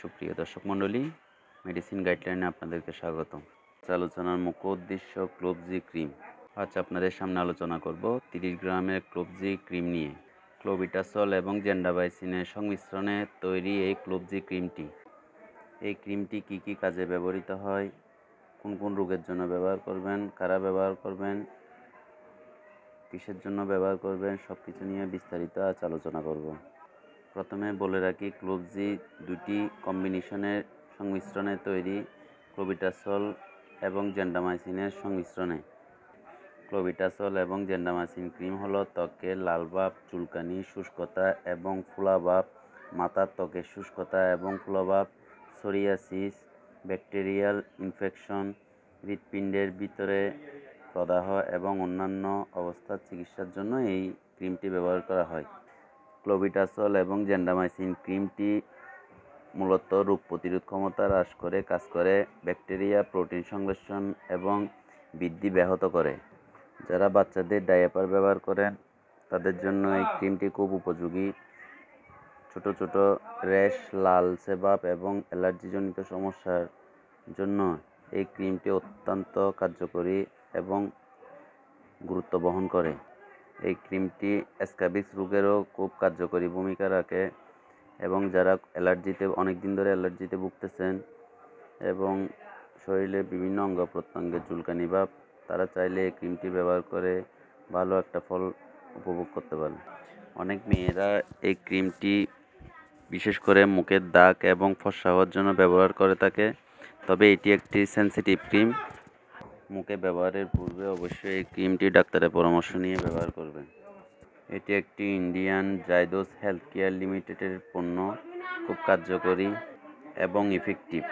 সুপ্রিয় দর্শক মণ্ডলী মেডিসিন গাইডলাইনে আপনাদেরকে স্বাগতম। আজ আলোচনার মুখ্য উদ্দেশ্য ক্লোবজি ক্রিম আজ আপনাদের সামনে আলোচনা করব তিরিশ গ্রামের ক্লোবজি ক্রিম নিয়ে। ক্লোবিটাসল এবং জেন্ডাবাইসিনের সংমিশ্রণে তৈরি এই ক্লোবজি ক্রিমটি এই ক্রিমটি কি কি কাজে ব্যবহৃত হয়? কোন কোন রোগের জন্য ব্যবহার করবেন? কারা ব্যবহার করবেন? কিসের জন্য ব্যবহার করবেন? সব কিছু নিয়ে বিস্তারিত আজ আলোচনা করব। প্রথমে বলে রাখি ক্লোবজি দুটি কম্বিনেশনের সংমিশ্রণে তৈরি ক্লোবিটাসল এবং জেন্ডামাইসিনের সংমিশ্রণে। ক্লোবিটাসল এবং জেন্ডামাইসিন ক্রিম হলো ত্বকের লালভাব চুলকানি, শুষ্কতা এবং ফোলাভাব মাথার ত্বকের শুষ্কতা এবং ফোলাভাব সোরিয়াসিস, ব্যাকটেরিয়াল ইনফেকশন, হৃৎপিণ্ডের ভিতরে প্রদাহ এবং অন্যান্য অবস্থার চিকিৎসার জন্য এই ক্রিমটি ব্যবহার করা হয়। ক্লোবিটাসল এবং জেন্ডামাইসিন ক্রিমটি মূলত রোগ প্রতিরোধ ক্ষমতা হ্রাস করে, কাজ করে, ব্যাকটেরিয়া, প্রোটিন সংশ্লেষণ এবং বৃদ্ধি ব্যাহত করে। যারা বাচ্চাদের ডায়াপার ব্যবহার করেন, তাদের জন্য এই ক্রিমটি খুব উপযোগী। ছোট ছোট, র্যাশ, লাল সেবাব এবং অ্যালার্জিজনিত সমস্যার জন্য এই ক্রিমটি অত্যন্ত কার্যকরী এবং গুরুত্ব বহন করে। এই ক্রিমটি স্ক্যাবিক্স রোগেরও খুব কার্যকরী ভূমিকা রাখে এবং যারা অ্যালার্জিতে অনেক দিন ধরে অ্যালার্জিতে ভুগতেছেন এবং শরীরে বিভিন্ন অঙ্গ প্রত্যঙ্গের চুলকানি ভাব তারা চাইলে এই ক্রিমটি ব্যবহার করে ভালো একটা ফল উপভোগ করতে পারেন। অনেক মেয়েরা এই ক্রিমটি বিশেষ করে মুখের দাগ এবং ফর্সা হওয়ার জন্য ব্যবহার করে থাকে, তবে এটি একটি সেনসিটিভ ক্রিম মুখে ব্যবহারের পূর্বে অবশ্যই এই ক্রিমটি ডাক্তারের পরামর্শ নিয়ে ব্যবহার করবেন। এটি একটি ইন্ডিয়ান জাইডোস হেলথ কেয়ার লিমিটেডের পণ্য, খুব কার্যকরী এবং ইফেক্টিভ